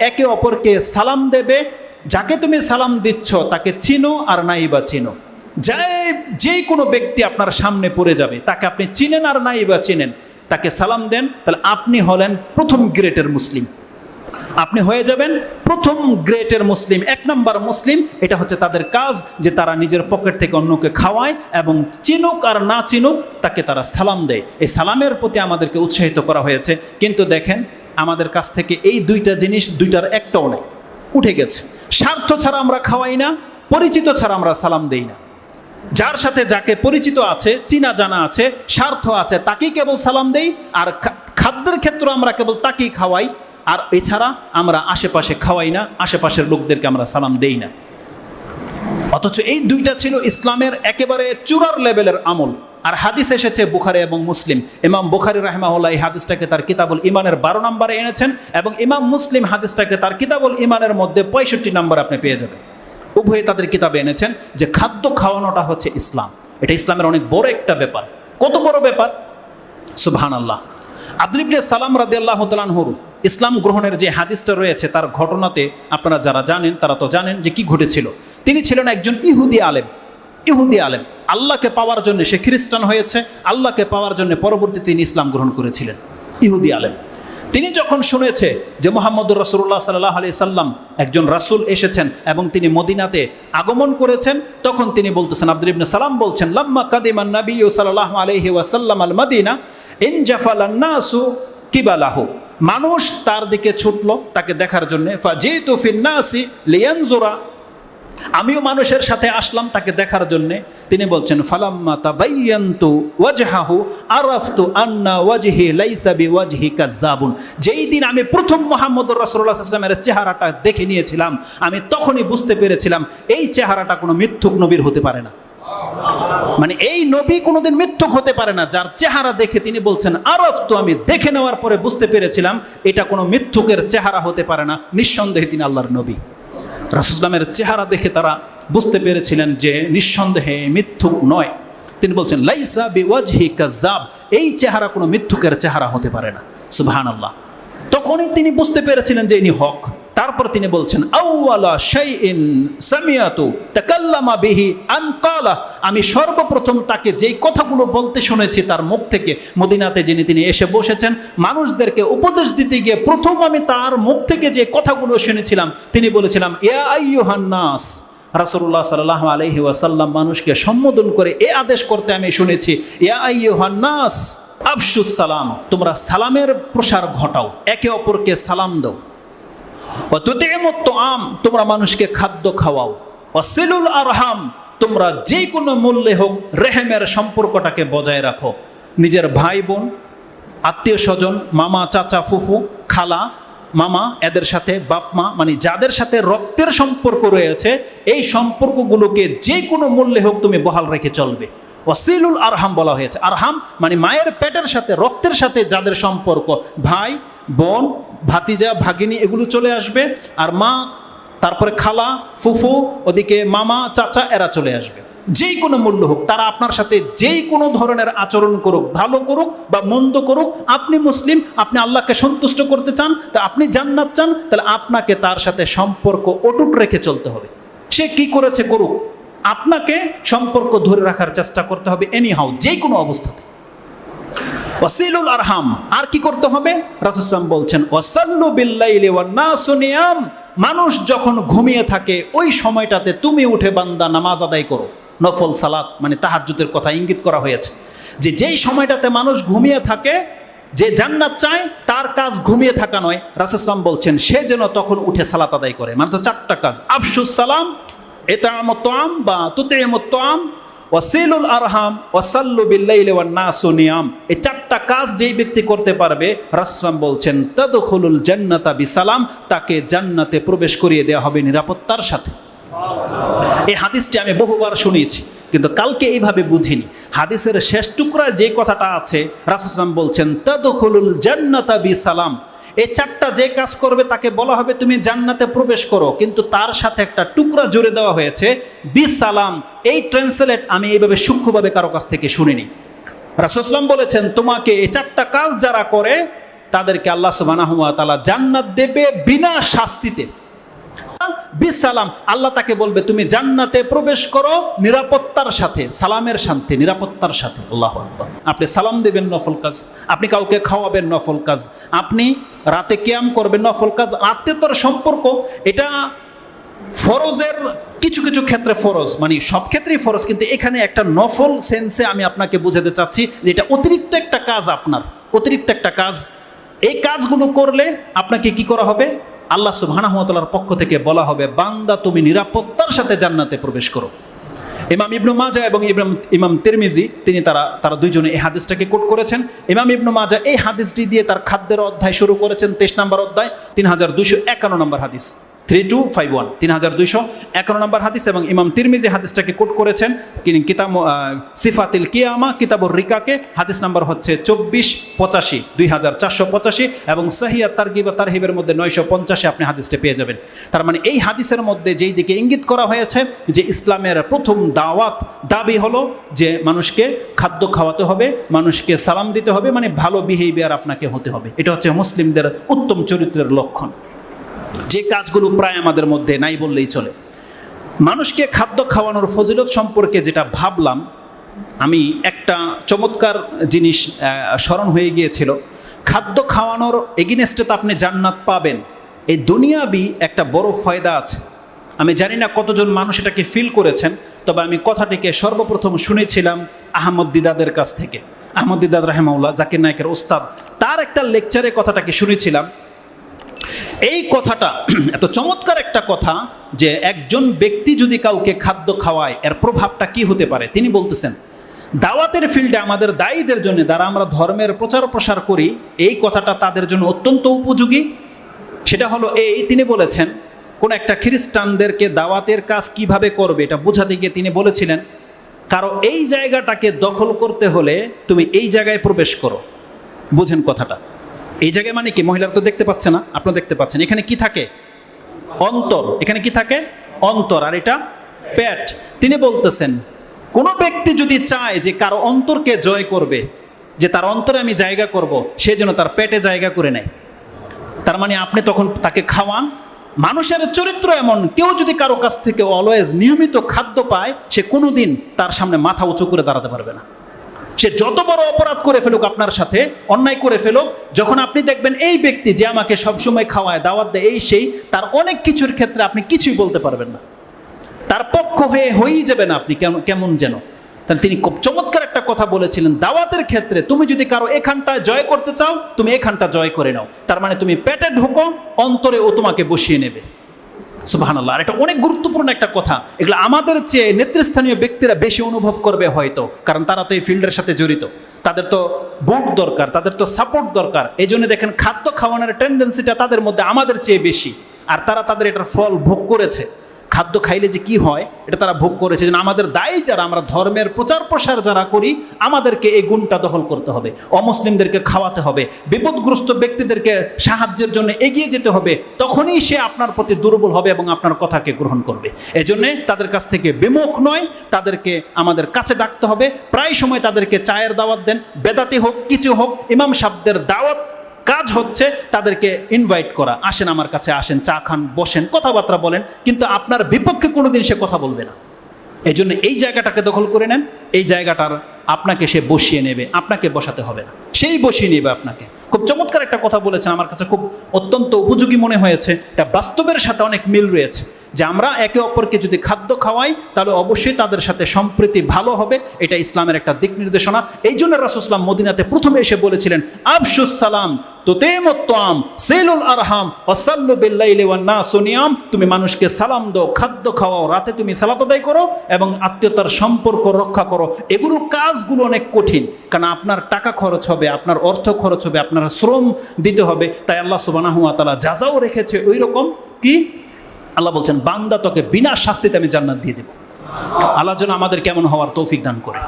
একে অপরকে সালাম দেবে, যাকে তুমি সালাম দিচ্ছ, তাকে চিনো আর নাই বা চিনো। যাই যে কোনো ব্যক্তি আপনার সামনে পড়ে যাবে, তাকে আপনি চিনেন আর নাই বা চিনেন, তাকে সালাম দেন, তাহলে আপনি হলেন প্রথম গ্রেটের মুসলিম। আপনি হয়ে যাবেন প্রথম গ্রেটের মুসলিম। এক নম্বর মুসলিম, এটা হচ্ছে তাদের কাজ, যে তারা নিজের পকেট থেকে অন্যকে খাওয়ায় এবং চিনুক আর না চিনুক, তাকে তারা সালাম দেয়। এই সালামের প্রতি আমাদেরকে উৎসাহিত করা হয়েছে। কিন্তু দেখেন আমাদের কাছ থেকে এই দুইটা জিনিস, দুইটার একটাও নেই। উঠে গেছে। স্বার্থ ছাড়া আমরা খাওয়াই না, পরিচিত ছাড়া আমরা সালাম দেই না। যার সাথে যাকে পরিচিত আছে, চিনা জানা আছে, স্বার্থ আছে, তাকেই কেবল সালাম দেই, আর খাদ্যের ক্ষেত্রে আমরা কেবল তাকেই খাওয়াই, আর এছাড়া আমরা আশেপাশে খাওয়াই না, আশেপাশের লোকদেরকে আমরা সালাম দেই না। অথচ এই দুইটা ছিল ইসলামের একেবারে চূড়ার লেভেলের আমল। আর হাদিস এসেছে বুখারি এবং মুসলিম। ইমাম বুখারি রাহমাহুল্লাহ এই হাদিসটাকে তার কিতাবুল ইমানের বারো নম্বরে এনেছেন এবং ইমাম মুসলিম হাদিসটাকে তার কিতাবুল ইমানের মধ্যে পঁয়ষট্টি নম্বর আপনি পেয়ে যাবেন। উভয়ে তাদের কিতাবে এনেছেন যে খাদ্য খাওয়ানোটা হচ্ছে ইসলাম। এটা ইসলামের অনেক বড় একটা ব্যাপার। কত বড় ব্যাপার? সুবহান আল্লাহ আব্দুলিবনে সালাম রাদি আল্লাহ তালানহর ইসলাম গ্রহণের যে হাদিসটা রয়েছে তার ঘটনাতে আপনারা যারা জানেন তারা তো জানেন যে কি ঘটেছিল। তিনি ছিলেন একজন ইহুদি আলেম। ইহুদি আলেম, আল্লাহকে পাওয়ার জন্য সে খ্রিস্টান হয়েছে, আল্লাহকে পাওয়ার জন্য পরবর্তী তিনি ইসলাম গ্রহণ করেছিলেন। ইহুদি আলেম। তিনি যখন শুনেছে যে মোহাম্মদ রসুল্লাহ সাল্লাহ আলি সাল্লাম একজন রাসূল এসেছেন এবং তিনি মদিনাতে আগমন করেছেন, তখন তিনি বলতেছেন, আব্দুল ইবনে সালাম বলছেন, লাম্মা কাদিমান নবী সাল্লাহ আলহি ওয়াসাল্লাম আল মদিনা ইনজাফাল নাসু কিবালাহু। মানুষ তার দিকে ছুটলো, তাকে দেখার জন্যে জন্য যেহেতু ফিন্নাসি লিয়ানজোরা আমিও মানুষের সাথে আসলাম তাকে দেখার জন্য। তিনি বলছেন, ফালাম্মা তাবাইয়ান্তু ওয়াজহাহু আরাফতু আন্না ওয়াজহি লাইসা বিওয়াজহি কাযাবুন যেই দিন আমি প্রথম মুহাম্মদুর রাসূলুল্লাহ সাল্লাল্লাহু চেহারাটা দেখে নিয়েছিলাম, আমি তখনই বুঝতে পেরেছিলাম, এই চেহারাটা কোনো মিথ্যুক নবীর হতে পারে না। মানে এই নবী কোনোদিন মিথ্যুক হতে পারে না, যার চেহারা দেখে তিনি বলছেন আরফ তো আমি দেখে নেওয়ার পরে বুঝতে পেরেছিলাম, এটা কোনো মিথ্যুকের চেহারা হতে পারে না। নিঃসন্দেহে তিনি আল্লাহর নবী। রাসুসলামের চেহারা দেখে তারা বুঝতে পেরেছিলেন যে নিঃসন্দেহে মিথ্যুক নয়। তিনি বলছেন, লাইসা বিওয়াজহি কাজাব এই চেহারা কোনো মিথ্যুকের চেহারা হতে পারে না। সুবাহান আল্লাহ তখনই তিনি বুঝতে পেরেছিলেন যে ইনি হক। তারপর তিনি বলছেন সামিয়াতু আমি সর্বপ্রথম তাকে যেই কথাগুলো বলতে শুনেছি তার মুখ থেকে, মদিনাতে যিনি তিনি এসে বসেছেন, মানুষদেরকে উপদেশ দিতে গিয়ে প্রথম আমি তার মুখ থেকে যে কথাগুলো শুনেছিলাম, তিনি বলেছিলাম, ইয়া নাস, রাসূলুল্লাহ সাল্লাল্লাহু আলাইহি ওয়াসাল্লাম মানুষকে সম্বোধন করে এ আদেশ করতে আমি শুনেছি, ইয়া আফসুস সালাম, তোমরা সালামের প্রসার ঘটাও, একে অপরকে সালাম দাও। আম তোমরা মানুষকে খাদ্য খাওয়াও। অসিলুল আরহাম, তোমরা যে কোনো মূল্যে হোক রেহেমের সম্পর্কটাকে বজায় রাখো। নিজের ভাই বোন আত্মীয় স্বজন, মামা, চাচা, ফুফু, খালা, মামা, এদের সাথে বাপ মা মানে যাদের সাথে রক্তের সম্পর্ক রয়েছে, এই সম্পর্কগুলোকে যে কোনো মূল্যে হোক তুমি বহাল রেখে চলবে। ওয়াসিলুল আরহাম বলা হয়েছে। আরহাম মানে মায়ের পেটের সাথে, রক্তের সাথে যাদের সম্পর্ক, ভাই, বোন ভাতিজা, ভাগিনী এগুলো চলে আসবে আর মা, তারপরে খালা, ফুফু, ওদিকে মামা, চাচা এরা চলে আসবে। যেই কোনো মূল্য হোক, তারা আপনার সাথে যেই কোনো ধরনের আচরণ করুক, ভালো করুক বা মন্দ করুক, আপনি মুসলিম, আপনি আল্লাহকে সন্তুষ্ট করতে চান, তা আপনি জান্নাত চান, তাহলে আপনাকে তার সাথে সম্পর্ক অটুট রেখে চলতে হবে। সে কি করেছে করুক, আপনাকে সম্পর্ক ধরে রাখার চেষ্টা করতে হবে এনি হাউ যে কোনো অবস্থাতে। ওয়াসিলুল আরহাম। আর কি করতে হবে? রাসুসলাম বলছেন, ওয়াসাল্লু বিল্লাইলি ওয়ান্নাসু মানুষ যখন ঘুমিয়ে থাকে, ওই সময়টাতে তুমি উঠে বান্দা নামাজ আদায় করো। নফল সালাত মানে তাহাজ্জুদের কথা ইঙ্গিত করা হয়েছে। যে যেই সময়টাতে মানুষ ঘুমিয়ে থাকে, যে জান্নাত চায়, তার কাজ ঘুমিয়ে থাকা নয়। রাসুসলাম বলছেন, সে যেন তখন উঠে সালাত আদায় করে। মানে তো চারটা কাজ। আফসুস সালাম এতামতাম বা তুতেমতাম ওয়াসিলুল আরহাম, ওয়াসাল্লু বিল্লাইলি ওয়ান নাসু নিয়াম। চারটা কাজ যেই ব্যক্তি করতে পারবে, রাসূলুল্লাহ বলছেন, তাদখুলুল জান্নাতা বিসালাম তাকে জান্নাতে প্রবেশ করিয়ে দেওয়া হবে নিরাপত্তার সাথে। এই হাদিসটি আমি বহুবার শুনিয়েছি, কিন্তু কালকে এইভাবে বুঝিনি। হাদিসের শেষ টুকরা যে কথাটা আছে রাসুসলাম বলছেন, তাদখুলুল জান্নাতা বিসালাম এই চারটা যে কাজ করবে তাকে বলা হবে, তুমি জান্নাতে প্রবেশ করো কিন্তু তার সাথে একটা টুকরা জুড়ে দেওয়া হয়েছে, বিসালাম এই ট্রান্সলেট আমি এইভাবে সূক্ষ্মভাবে কারও কাছ থেকে শুনিনি। রাসুসলাম বলেছেন, তোমাকে এই চারটা কাজ যারা করে, তাদেরকে আল্লাহ সুবহানাহু ওয়া তাআলা জান্নাত দেবে বিনা শাস্তিতে। বিসালাম আল্লাহ তাকে বলবে, তুমি জান্নাতে প্রবেশ করো নিরাপত্তার সাথে, সালামের শান্তি, নিরাপত্তার সাথে। আল্লাহ আকবার। আপনি সালাম দেবেন নফল কাজ, আপনি কাউকে খাওয়াবেন নফল কাজ, আপনি রাতে ক্যাম করবেন নফল কাজ আত্মীয়তার সম্পর্ক, এটা ফরজের কিছু কিছু ক্ষেত্রে ফরজ মানে সব ক্ষেত্রেই ফরজ, কিন্তু এখানে একটা নফল সেন্সে আমি আপনাকে বোঝাতে চাচ্ছি যে এটা অতিরিক্ত একটা কাজ আপনার, অতিরিক্ত একটা কাজ। এই কাজগুলো করলে আপনাকে কি করা হবে? আল্লাহ সুবহানাহুয়াতালার পক্ষ থেকে বলা হবে, বান্দা তুমি নিরাপত্তার সাথে জান্নাতে প্রবেশ করো। ইমাম ইবনু মাজা এবং ইমাম ইমাম তিরমিজি, তিনি তারা তারা দুইজনে এই হাদিসটাকে কোট করেছেন। ইমাম ইবনু মাজা এই হাদিসটি দিয়ে তার খাদ্যের অধ্যায় শুরু করেছেন, তেইশ নম্বর অধ্যায়, তিন হাজার দুইশো একান্ন নম্বর হাদিস। থ্রি টু ফাইভ ওয়ান, তিন হাজার দুইশো। একান্ন নম্বর হাদিস এবং ইমাম তিরমিজি হাদিসটাকে কোট করেছেন। কিতাব সিফাতিল কিয়ামা, কিতাবুর রিকাকে। হাদিস নাম্বার হচ্ছে চব্বিশ পঁচাশি, দুই হাজার চারশো পঁচাশি এবং সাহিয়া তারগিবা তারহিবের মধ্যে নয়শো পঞ্চাশে আপনি হাদিসটা পেয়ে যাবেন। তার মানে এই হাদিসের মধ্যে যেই দিকে ইঙ্গিত করা হয়েছে যে ইসলামের প্রথম দাওয়াত দাবি হলো যে মানুষকে খাদ্য খাওয়াতে হবে, মানুষকে সালাম দিতে হবে মানে ভালো বিহেভিয়ার আপনাকে হতে হবে। এটা হচ্ছে মুসলিমদের উত্তম চরিত্রের লক্ষণ। যে কাজগুলো প্রায় আমাদের মধ্যে নাই বললেই চলে। মানুষকে খাদ্য খাওয়ানোর ফজিলত সম্পর্কে যেটা ভাবলাম, আমি একটা চমৎকার জিনিস স্মরণ হয়ে গিয়েছিল। খাদ্য খাওয়ানোর এগিনেস্টে তো আপনি জান্নাত পাবেন। এই দুনিয়াবি একটা বড় ফয়দা আছে। আমি জানি না কতজন মানুষ এটাকে ফিল করেছেন, তবে আমি কথাটিকে সর্বপ্রথম শুনেছিলাম আহমদ দিদাদের কাছ থেকে। আহমদ দিদাদ রাহেমাউল্লাহ জাকির নায়কের ওস্তাদ। তার একটা লেকচারে কথাটাকে শুনেছিলাম। এই কথাটা এত চমৎকার একটা কথা যে একজন ব্যক্তি যদি কাউকে খাদ্য খাওয়ায়, এর প্রভাবটা কি হতে পারে? তিনি বলতেছেন, দাওয়াতের ফিল্ডে আমাদের দায়ীদের জন্য যারা আমরা ধর্মের প্রচার প্রসার করি, এই কথাটা তাদের জন্য অত্যন্ত উপযোগী। সেটা হলো এই, তিনি বলেছেন, কোন একটা খ্রিস্টানদেরকে দাওয়াতের কাজ কীভাবে করবে, এটা বোঝাতে গিয়ে তিনি বলেছিলেন, কারও এই জায়গাটাকে দখল করতে হলে তুমি এই জায়গায় প্রবেশ করো। বুঝেন কথাটা। এই জায়গায় মানে কি? মহিলারা তো দেখতে পাচ্ছে না আপনারা দেখতে পাচ্ছেন। এখানে কি থাকে? অন্তর। এখানে কি থাকে? অন্তর। আর এটা পেট। তিনি বলতেছেন, কোনো ব্যক্তি যদি চায় যে কারও অন্তরকে জয় করবে, যে তার অন্তরে আমি জায়গা করব, সে যেন তার পেটে জায়গা করে নেয়। তার মানে আপনি তখন তাকে খাওয়ান। মানুষের চরিত্র এমন, কেউ যদি কারও কাছ থেকে অলওয়েজ নিয়মিত খাদ্য পায়, সে কোনো দিন তার সামনে মাথা উঁচু করে দাঁড়াতে পারবে না। সে যত বড় অপরাধ করে ফেলুক আপনার সাথে, অন্যায় করে ফেলুক, যখন আপনি দেখবেন এই ব্যক্তি যে আমাকে সবসময় খাওয়ায়, দাওয়াত দেয়, এই সেই, তার অনেক কিছুর ক্ষেত্রে আপনি কিছুই বলতে পারবেন না। তার পক্ষ হয়ে হয়েই যাবেন আপনি কেমন কেমন যেন। তাহলে তিনি খুব চমৎকার একটা কথা বলেছিলেন, দাওয়াতের ক্ষেত্রে তুমি যদি কারও এখানটা জয় করতে চাও, তুমি এখানটা জয় করে নাও। তার মানে তুমি পেটে ঢোকো, অন্তরে ও তোমাকে বসিয়ে নেবে। সুবাহানাল্লাহ। আর এটা অনেক গুরুত্বপূর্ণ একটা কথা। এগুলো আমাদের চেয়ে নেতৃস্থানীয় ব্যক্তিরা বেশি অনুভব করবে হয়তো, কারণ তারা তো এই ফিল্ডের সাথে জড়িত। তাদের তো বুট দরকার, তাদের তো সাপোর্ট দরকার। এই জন্য দেখেন খাদ্য খাওয়ানোর টেন্ডেন্সিটা তাদের মধ্যে আমাদের চেয়ে বেশি। আর তারা তাদের এটার ফল ভোগ করেছে। খাদ্য খাইলে যে কি হয়, এটা তারা ভোগ করেছে যেন আমাদের দায়ী যারা, আমরা ধর্মের প্রচার প্রসার যারা করি, আমাদেরকে এই গুণটা দখল করতে হবে। অমুসলিমদেরকে খাওয়াতে হবে। বিপদগ্রস্ত ব্যক্তিদেরকে সাহায্যের জন্য এগিয়ে যেতে হবে। তখনই সে আপনার প্রতি দুর্বল হবে এবং আপনার কথাকে গ্রহণ করবে। এজন্যে তাদের কাছ থেকে বিমুখ নয়, তাদেরকে আমাদের কাছে ডাকতে হবে। প্রায় সময় তাদেরকে চায়ের দাওয়াত দেন। বেদাতি হোক, কিছু হোক, ইমাম সাহেবদের দাওয়াত কাজ হচ্ছে তাদেরকে ইনভাইট করা। আসেন আমার কাছে, আসেন, চা খান, বসেন, কথাবার্তা বলেন, কিন্তু আপনার বিপক্ষে কোনোদিন সে কথা বলবে না। এই জন্য এই জায়গাটাকে দখল করে নেন, এই জায়গাটার আপনাকে সে বসিয়ে নেবে, আপনাকে বসাতে হবে না। সেই বসিয়ে নেবে আপনাকে। খুব চমৎকার একটা কথা বলেছেন, আমার কাছে খুব অত্যন্ত উপযোগী মনে হয়েছে। এটা বাস্তবের সাথে অনেক মিল রয়েছে। যে আমরা একে অপরকে যদি খাদ্য খাওয়াই, তাহলে অবশ্যই তাদের সাথে সম্প্রীতি ভালো হবে। এটা ইসলামের একটা দিক নির্দেশনা। এই জন্য রাসুসলাম মদিনাতে প্রথমে এসে বলেছিলেন, আফসুস সালাম তোতেমত্তাম, সেলুল আরহাম অসাল্লু বিল্লাইলি ওয়ান্না সোনিয়াম তুমি মানুষকে সালাম দাও, খাদ্য খাওয়াও, রাতে তুমি সালাত আদায় করো এবং আত্মীয়তার সম্পর্ক রক্ষা করো। এগুলো কাজগুলো অনেক কঠিন, কারণ আপনার টাকা খরচ হবে, আপনার অর্থ খরচ হবে, আপনার শ্রম দিতে হবে। তাই আল্লাহ সুবানাহু তালা যাজাও রেখেছে ওই রকম কি? আল্লাহ বলছেন, বান্দা তোকে বিনা শাস্তিতে আমি জান্নাত দিয়ে দেবো। আল্লাহ যেন আমাদের কেমন হওয়ার তৌফিক দান করে।